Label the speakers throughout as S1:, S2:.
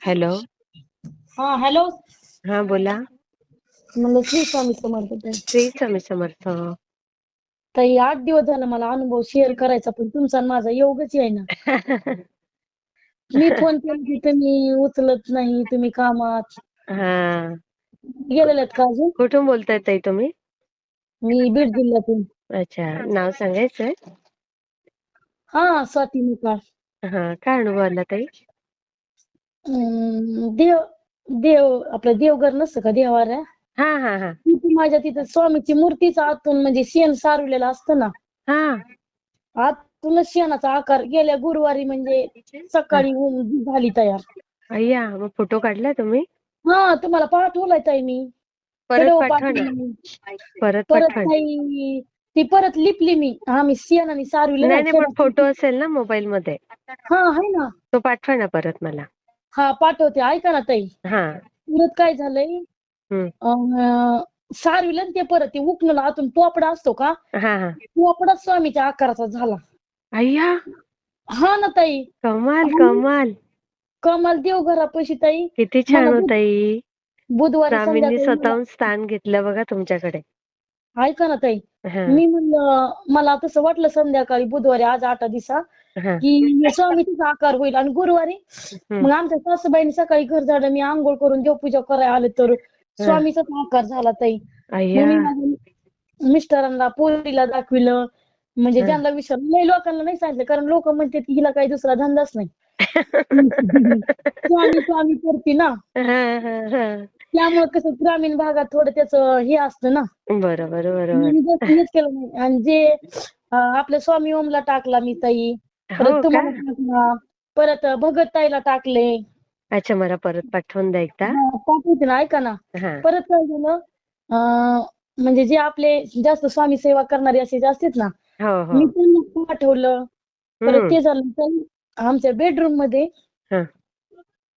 S1: Hello.
S2: हा hello.
S1: हा बोला.
S2: म्हणलं श्री स्वामी समर्थ ताई.
S1: श्री स्वामी समर्थ.
S2: ताई आठ दिवस झाला मला अनुभव शेअर करायचा पण तुमचा आणि माझा योगच आहे ना मी फोन केला की तुम्ही उचलत नाही तुम्ही कामात.
S1: हा.
S2: गेलेले आहेत का अजून?
S1: कुठून बोलताय ताई तुम्ही?
S2: मी बीड जिल्ह्यातून.
S1: अच्छा नाव सांगायचंय?
S2: हा स्वाती निकाळ
S1: हा काय अनुभव आला ताई?
S2: देव देव आपलं देवघर नसतं का देवाऱ्या
S1: हा हा हा.
S2: तिथे माझ्या तिथं स्वामीची मूर्तीच आतून म्हणजे शेण सारवलेलं असतं ना.
S1: हा.
S2: आतूनच शेणाचा आकार गेल्या गुरुवारी म्हणजे सकाळी ऊन झाली तयार.
S1: अय्या मग फोटो काढलाय तुम्ही?
S2: हा तुम्हाला पाठवलाय ताई मी.
S1: परत
S2: व्हिडिओ
S1: पाठवा ना.
S2: पाठवली.
S1: परत
S2: परत
S1: पाठवा ना.
S2: ताई ती परत लिपली मी. आम्ही शेणाने सारवलं
S1: नाही
S2: ना
S1: नाही पण फोटो असेल ना मोबाईल मध्ये
S2: हा आहे ना.
S1: तो पाठवा ना परत मला.
S2: हा पाठवते. ऐका ना ताई.
S1: हा.
S2: परत काय झालंय?
S1: हम्म.
S2: अं, सारविलं ना ते परत ते उकणलं आतून पोपडा असतो का?
S1: हा हा.
S2: पोपडा स्वामीच्या आकाराचा झाला.
S1: अय्या.
S2: हा ना ताई.
S1: कमाल कमाल.
S2: कमाल देवघरापाशी ताई.
S1: किती छान
S2: मला
S1: होत ताई.
S2: बुधवारी
S1: स्वामींनी
S2: संध्याकाळी
S1: स्वतःहून स्थान घेतलं बघा तुमच्याकडे.
S2: ऐका ना ताई.
S1: हा.
S2: मी म्हणलं मला तसं वाटलं संध्याकाळी बुधवारी आज आठ दिवसा
S1: हा.
S2: की स्वामीचा आकार होईल. आणि गुरुवारी. मग आमच्या सासूबाईंनी सकाळी घर झाडं मी आंघोळ करून देवपूजा करायला आले तर स्वामीचाच आकार झाला ताई.
S1: अय्या
S2: मग मी माझ्या मिस्टरांना पोरीला दाखविलं. म्हणजे
S1: हा.
S2: ज्यांना विचारलं लय लोकांना नाही सांगितलं कारण लोक म्हणतात की हिला काही दुसरा धंदाच नाही. स्वामी स्वामी करते ना.
S1: हा, हा, हा.
S2: त्यामुळे कसं ग्रामीण भागात थोडं त्याचं हे असतं ना.
S1: बरोबर बरोबर
S2: मी जास्त हेच केलं नाही. आणि जे अं, आपल्या स्वामी ओमला टाकला मी ताई
S1: हो
S2: परत
S1: का?
S2: तुम्हाला टाकला परत भगत ताईला टाकले.
S1: अच्छा मला परत पाठवून द्या एकदा.
S2: हा, पाठवते ना ऐका ना.
S1: हा.
S2: परत काय झालं अं, म्हणजे जे आपले जास्त स्वामी सेवा करणारे असे जे असतात ना
S1: हो हो.
S2: मी त्यांना पाठवलं. परत
S1: हम्म.
S2: ते झालं तर आमच्या बेडरूममध्ये
S1: हा.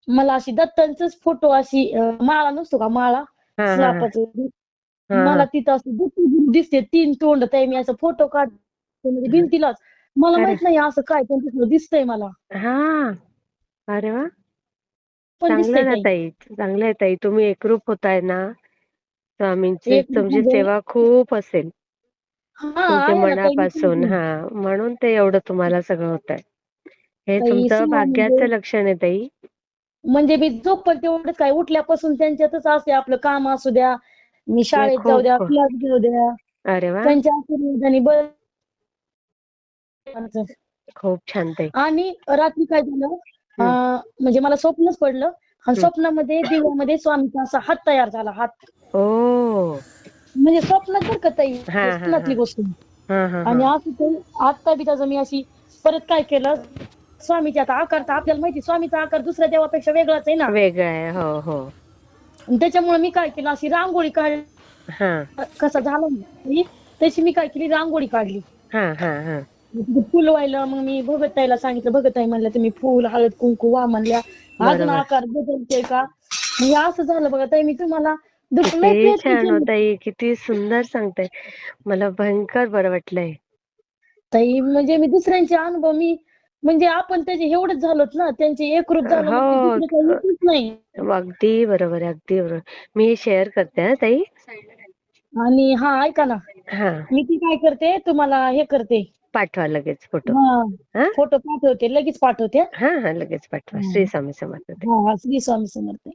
S2: मला अशी दत्तांचंच फोटो अशी माळा नसतो का माळा. स्लापाचं मला तिथं असं दत्त दिसते तीन तोंड ताई मी असं फोटो काढते म्हणजे भिंतीलाच. मला. माहीत नाही असं काय पण तिथं दिसतंय मला.
S1: हा. अरे वा. चांगलं ना
S2: ताई.
S1: चांगलं आहे ताई. तुम्ही एकरूप होताय ना. स्वामींची तुमची
S2: म्हणजे-
S1: सेवा खूप असेल. तुमच्या मनापासून. हा. म्हणून ते एवढं तुम्हाला सगळं होत आहे हे तुमचं भाग्याचं लक्षण आहे ताई.
S2: म्हणजे मी झोपल तेवढंच काय उठल्यापासून त्यांच्यातच असते आपलं काम असू द्या मी शाळेत
S1: खूप-
S2: जाऊ द्या. क्लास घेऊ द्या
S1: अरे वा.
S2: त्यांच्या आशीर्वादाने बरं.
S1: खूप छान ताई.
S2: आणि रात्री काय झालं म्हणजे मला स्वप्नच पडलं. आणि. स्वप्नामध्ये दिव्यामध्ये स्वामीचा असा हात तयार झाला हात. म्हणजे स्वप्नात बरं का ताई
S1: हा, हा,
S2: स्वप्नातली
S1: हा.
S2: गोष्ट.
S1: हा हा
S2: आणि
S1: हा
S2: असं ते आत्ता बी त्याचं मी अशी परत काय केलं स्वामीचा आता आकार तर आपल्याला माहिती स्वामीचा आकार दुसऱ्या देवापेक्षा वेगळाच आहे ना.
S1: वेगळं आहे हो हो.
S2: आणि त्याच्यामुळे मी काय केलं अशी रांगोळी काढली.
S1: हा.
S2: कसा झाला ना मी, तशी मी काय केली रांगोळी काढली.
S1: हा हा हा.
S2: फुल व्हायला मग मी भगतताईला सांगितलं भगतताई म्हणल्या तुम्ही फुल हळद कुंकू वा म्हणल्या. अजून
S1: बरोबर.
S2: आकार बदलते का? म्हणजे असं झालं बघा ताई मी तुम्हाला दुसरं लय
S1: किती
S2: प्रयत्न
S1: छान
S2: केले.
S1: होताई किती सुंदर सांगताय. मला भयंकर बरं वाटलंय.
S2: ताई म्हणजे मी दुसऱ्यांचे अनुभव मी म्हणजे आपण त्याचे एवढेच झालोत ना त्यांचे एकरूप झालो म्हणजे
S1: हो.
S2: दुसरं काही येतच नाही.
S1: अगदी बरोबर आहे अगदी बरोबर. मी हे शेअर करते हा ताई.
S2: आणि हा ऐका ना.
S1: हा.
S2: मी ती काय करते तुम्हाला हे करते.
S1: पाठवा लगेच फोटो.
S2: हा
S1: हा?
S2: फोटो पाठवते लगेच पाठवते
S1: हा. हा लगेच पाठवा. श्री स्वामी समर्थ.
S2: हा श्री स्वामी समर्थ